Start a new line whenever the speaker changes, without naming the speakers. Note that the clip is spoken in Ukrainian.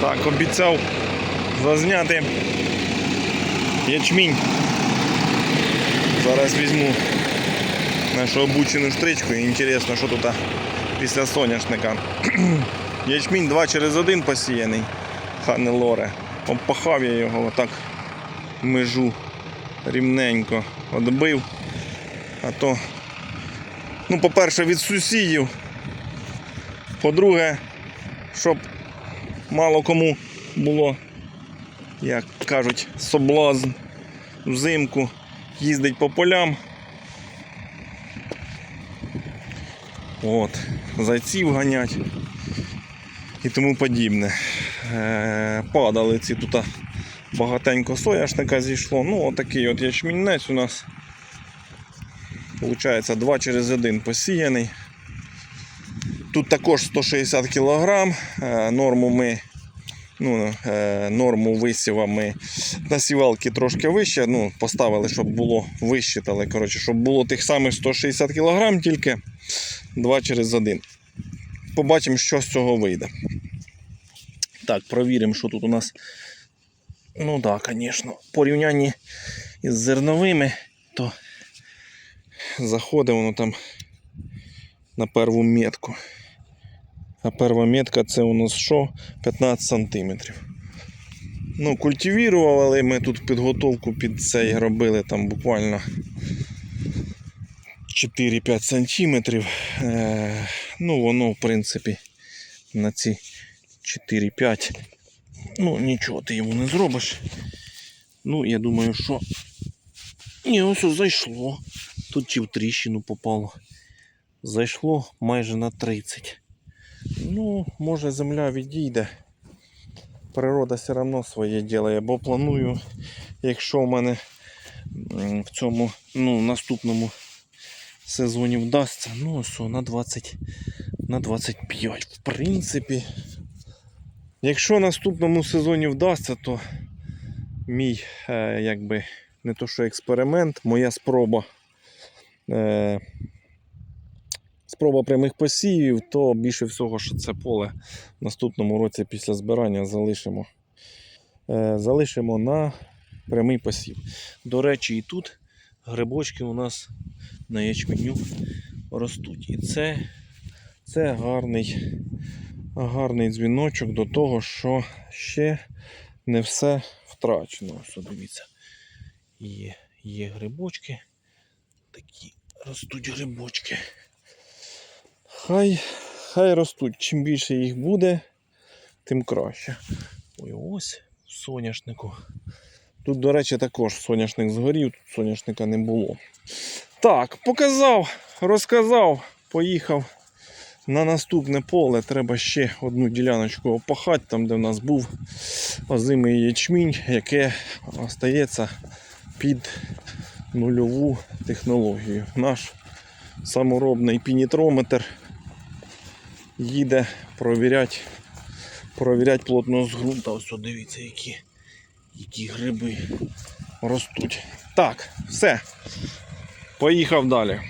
Так, обіцяв зазняти ячмінь. Зараз візьму нашу обучену штричку і інтересно, що тут після соняшника. Ячмінь 2 через 1 посіяний. Хане лоре. Обпахав я його отак межу рівненько відбив. А то, ну, по-перше, від сусідів. По-друге, щоб мало кому було, як кажуть, соблазн взимку їздить по полям. От, зайців ганять і тому подібне. Е, падали ці тут багатенько соняшника зійшло. Ну, отакий от ячмінець у нас. Получається 2 через 1 посіяний. Тут також 160 кг. Норму ми ну, е, норму висіва ми на сівалки трошки вище. Ну, поставили, щоб було вищитали. Коротше, щоб було тих самих 160 кг, тільки 2 через 1. Побачимо, що з цього вийде. Так, провіримо, що тут у нас. Ну так, да, звісно, в порівнянні із зерновими, то заходить воно там на перву метку. А перша метка це у нас що? 15 см. Ну, культивірували ми тут підготовку під цей робили там буквально 4-5 см. Е, ну, воно, в принципі, на ці 4-5. Ну, нічого ти йому не зробиш. Ну, я думаю, що. Ні, ось ось зайшло. Тут чи в тріщину попало. Зайшло майже на 30. Ну, може земля відійде. Природа все одно своє ділає, бо планую, якщо в мене в цьому ну, наступному сезоні вдасться, ну ось на 20, на 25. В принципі, якщо в наступному сезоні вдасться, то мій е, якби не то що експеримент, моя спроба. Е, спроба прямих посівів, то більше всього, що це поле в наступному році після збирання залишимо. Е, залишимо на прямий посів. До речі, і тут грибочки у нас на ячменю ростуть. І це, це гарний, гарний дзвіночок до того, що ще не все втрачено. Ось дивіться. Є, є грибочки. Такі ростуть грибочки. Хай, хай ростуть. Чим більше їх буде, тим краще. Ой, ось в соняшнику. Тут, до речі, також соняшник згорів, тут соняшника не було. Так, показав, розказав, поїхав на наступне поле. Треба ще одну діляночку опахати, там, де в нас був озимий ячмінь, яке остається під нульову технологію. Наш саморобний пінітрометр їде провіряти, провіряти плотність ґрунта. Ось дивіться, які, які гриби ростуть. Так, все. Поїхав далі.